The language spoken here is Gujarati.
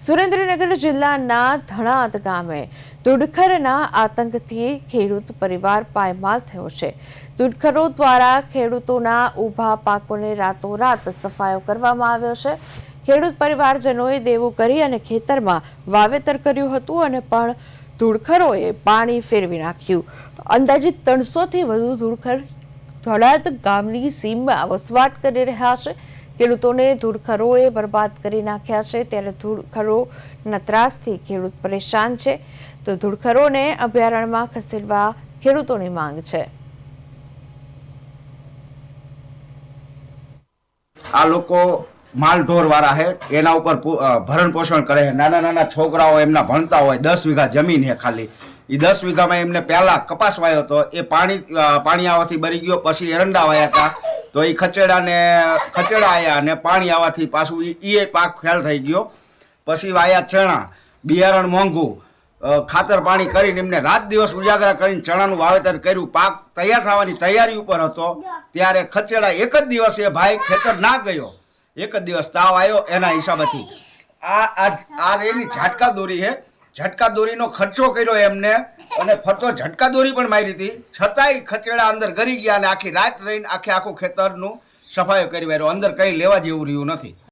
સુરેન્દ્રનગર જિલ્લાના ધણાત ગામે ધુડખરના આતંકથી ખેડૂત પરિવાર પાયમાલ થયો છે. દુડખરો દ્વારા ખેડૂતોના ઊભા પાકોને રાતોરાત સફાયો કરવામાં આવ્યો છે. ખેડૂત પરિવારજનોએ દેવું કરી અને ખેતરમાં વાવેતર કર્યું હતું અને પણ ધુડખરોએ પાણી ફેરવી નાખ્યું. અંદાજિત ત્રણસોથી વધુ ધૂળખર ધોળાદ ગામની સીમમાં વસવાટ કરી રહ્યા છે. ખેડૂતોને ધૂળખરોએ બરબાદ કરી નાખ્યા છે ત્યારે ધૂળખરોના ત્રાસથી ખેડૂત પરેશાન છે. તો ધૂળખરોને અભયારણ્યમાં ખસેડવા ખેડૂતોની માંગ છે. આ લોકો માલ ઢોર વાળા છે. એના ઉપર ભરણ પોષણ કરે નાના નાના છોકરાઓ એમના ભણતા હોય, દસ વીઘા જમીન છે ખાલી. એ દસ વીઘામાં એમને પહેલા કપાસ વાયો હતો એ પાણી પાણી આવવાથી બરી ગયો, પછી એરંડા વાયા હતા તો એ ખચેડાને ખચેડા આવ્યા અને પાણી આવવાથી પાછું એ એ પાક ફેલ થઈ ગયો. પછી વાયા ચણા, બિયારણ મોંઘું ખાતર પાણી કરીને એમને રાત દિવસ ઉજાગરા કરીને ચણાનું વાવેતર કર્યું. પાક તૈયાર થવાની તૈયારી ઉપર હતો. ત્યારે ખચેડા એક જ દિવસે ભાઈ ખેતર ના ગયો. એક જ દિવસ તાવ આવ્યો એના હિસાબેથી. આ આ એની ઝાટકા દોરી છે ઝટકા દોરીનો ખર્ચો કર્યો એમને અને ફરતો ઝટકા દોરી પણ મારી હતી. છતાંય ખચેડા અંદર ગરી ગયા અને આખી રાત રહીને આખે આખું ખેતરનું સફાયો કરી વાર્યો. અંદર કંઈ લેવા જેવું રહ્યું નથી.